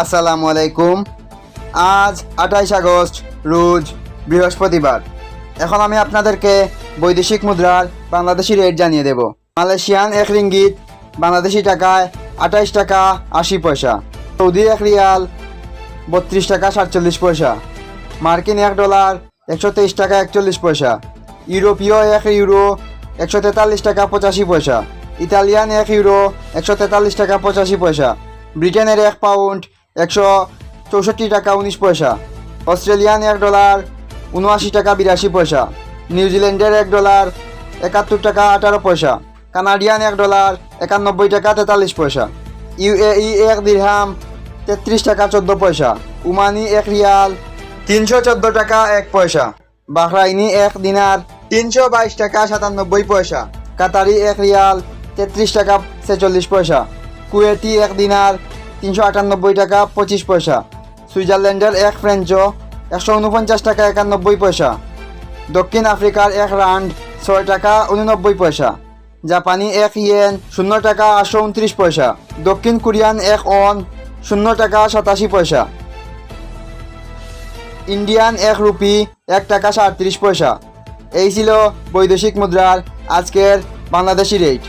আসসালামু আলাইকুম। আজ আঠাইশ আগস্ট, রোজ বৃহস্পতিবার। এখন আমি আপনাদেরকে বৈদেশিক মুদ্রার বাংলাদেশি রেট জানিয়ে দেব। মালয়েশিয়ান এক রিঙ্গিত বাংলাদেশি টাকায় আঠাইশ টাকা আশি পয়সা, সৌদি এক রিয়াল বত্রিশ টাকা সাতচল্লিশ পয়সা, মার্কিন এক ডলার একশো তেইশ টাকা একচল্লিশ পয়সা, ইউরোপীয় এক ইউরো একশো তেতাল্লিশ টাকা পঁচাশি পয়সা, ইতালিয়ান এক ইউরো একশো তেতাল্লিশ টাকা পঁচাশি পয়সা, ব্রিটেনের এক পাউন্ড একশো চৌষট্টি টাকা উনিশ পয়সা। অস্ট্রেলিয়ান এক ডলার উনআশি টাকা বিরাশি পয়সা। নিউজিল্যান্ডের এক ডলার একাত্তর টাকা আঠারো পয়সা। কানাডিয়ান এক ডলার একানব্বই টাকা তেতাল্লিশ পয়সা। ইউএই এক দিরহাম তেত্রিশ টাকা চোদ্দ পয়সা। উমানি এক রিয়াল তিনশো চোদ্দ টাকা এক পয়সা। বাহরাইনি এক দিনার তিনশো বাইশ টাকা সাতানব্বই পয়সা। কাতারি এক রিয়াল তেত্রিশ টাকা ছেচল্লিশ পয়সা। কুয়েতি এক দিনার তিনশো আটানব্বই টাকা পঁচিশ পয়সা। সুইজারল্যান্ডের এক ফ্রেঞ্চো একশো উনপঞ্চাশ টাকা একানব্বই পয়সা। দক্ষিণ আফ্রিকার এক রান্ড ছয় টাকা উননব্বই পয়সা। জাপানি এক ইয়েন শূন্য টাকা আটশো উনত্রিশ পয়সা। দক্ষিণ কোরিয়ান এক অন শূন্য টাকা সাতাশি পয়সা। ইন্ডিয়ান এক রুপি এক টাকা সাঁত্রিশ পয়সা। এই ছিল বৈদেশিক মুদ্রার আজকের বাংলাদেশি রেট।